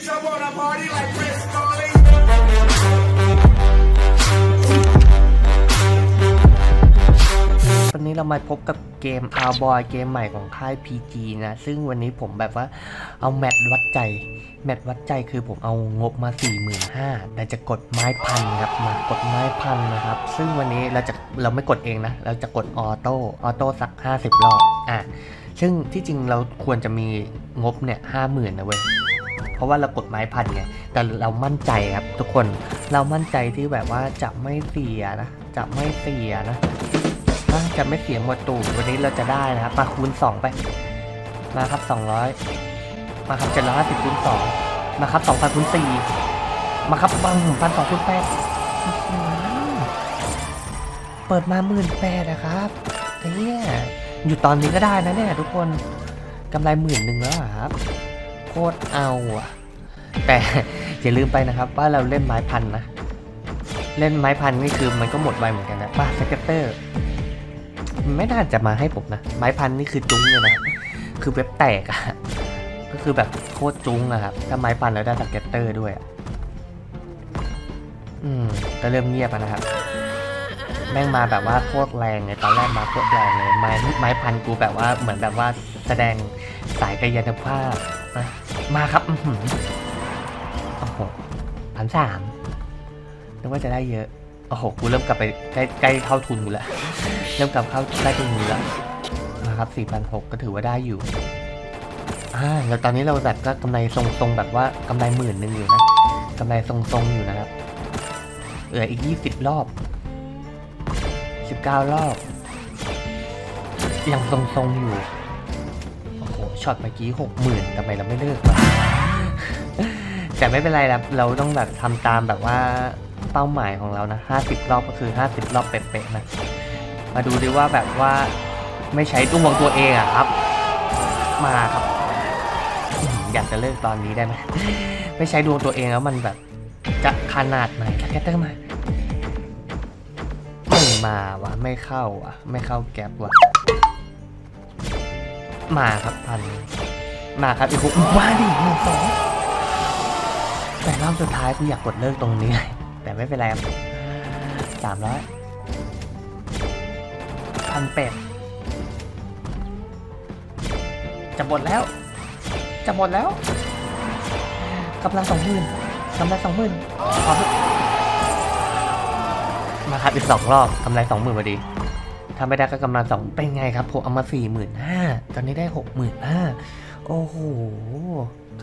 bitch, I wanna party like Chris Farley. วันนี้เรามาพบกับเกม Our Boy เกมใหม่ของค่าย PG นะ ซึ่งวันนี้ผมแบบว่าเอาแมตช์วัดใจ แมตช์วัดใจคือผมเอางบมา 45,000แต่จะกดไม้พันครับมากดไม้พันนะครับ ซึ่งวันนี้เราจะเราไม่กดเองนะ เราจะกดออโต้ออโต้สัก 50 รอบอะซึ่งที่จริงเราควรจะมีงบเนี่ย50,000นะเว้ย เพราะว่าเรากดไม้พันไงแต่เรามั่นใจครับทุกคนเรามั่นใจที่แบบว่าจะไม่เสียนะจะไม่เสียนะจะไม่เสียหมดตูวันนี้เราจะได้นะครับมาคูณ 2 ไป มาครับ 200 มาครับ750คูณ2มาครับ2,000คูณ4มาครับบังพันสองคูณ8เปิดมาหมื่นแปดนะครับเนี่ยอยู่ตอนนี้ก็ได้นะเนี่ยทุกคนกำไรหมื่นหนึ่งแล้วอะครับ โคตรเอาอะแต่อย่าลืมไปนะครับว่าเราเล่นไม้พันนะ เล่นไม้พันนี่คือมันก็หมดไวเหมือนกันนะป้าสเก็ตเตอร์ไม่น่าจะมาให้ผมนะ ไม้พันนี่คือจุ้งเลยนะ คือเว็บแตกอะก็คือแบบโคตรจุ้งอะครับ ถ้าไม้พันแล้วได้สเก็ตเตอร์ด้วยอะอืมก็เริ่มเงียบนะครับ แม่งมาแบบว่าโคตรแรงเลยตอนแรกมาโคตรแรงเลยไม้ไม้พันกูแบบว่าเหมือนแบบว่า แสดงสายกายภาพนะมาครับโอ้โหพันสามนึกว่าจะได้เยอะ โอ้โห กูเริ่มกลับไปใกล้ใกล้เข้าทุนกูแล้ว เริ่มกลับเข้าใกล้ตรงนี้แล้วนะครับ4,600ก็ถือว่าได้อยู่อ่าแล้วตอนนี้เราแบบก็กำไรทรงๆแบบว่ากำไรหมื่นหนึ่งอยู่นะกำไรทรงๆอยู่นะครับ เหลืออีก 20 รอบ 19 รอบ ยังทรงๆอยู่ ช็อตเมื่อกี้60,000ทำไมเราไม่เลิกวะแต่ไม่เป็นไรนะเราต้องแบบทำตามแบบว่าเป้าหมายของเรานะ50รอบก็คือ50รอบเป๊ะๆนะ มาดูดิว่าแบบว่าไม่ใช้ดวงตัวเองอะครับ มาครับ อยากจะเลิกตอนนี้ได้ไหมไม่ใช้ดวงตัวเองแล้วมันแบบจะขนาดไหนแกเตอร์มาไม่มาวะไม่เข้าวะไม่เข้าแก๊ปวะ มาครับพัน มาครับอีกหกมาดิหนึ่งสองแต่รอบสุดท้ายกูอยากกดเลิกตรงนี้ แต่ไม่เป็นไรครับสามร้อยพันเป็ดจะหมดแล้ว จะหมดแล้วกำลังสองหมื่นกำไรสองหมื่นขอมาครับอีกสองรอบกำไรสองหมื่นพอดีถ้าไม่ได้ก็กำไรสองเป็นไงครับผมเอามาสี่หมื่นห้า ตอนนี้ได้หกหมื่นห้าโอ้โห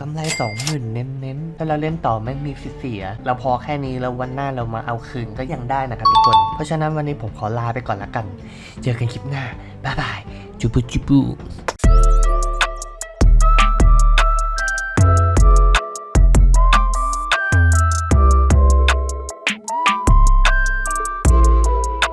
กำไรสองหมื่นเน้นๆ ถ้าเราเล่นต่อไม่มีสิเสีย เราพอแค่นี้แล้ววันหน้าเรามาเอาคืนก็ยังได้นะครับทุกคน เพราะฉะนั้นวันนี้ผมขอลาไปก่อนละกัน เจอกันคลิปหน้า บ๊ายบายจูบูจูบู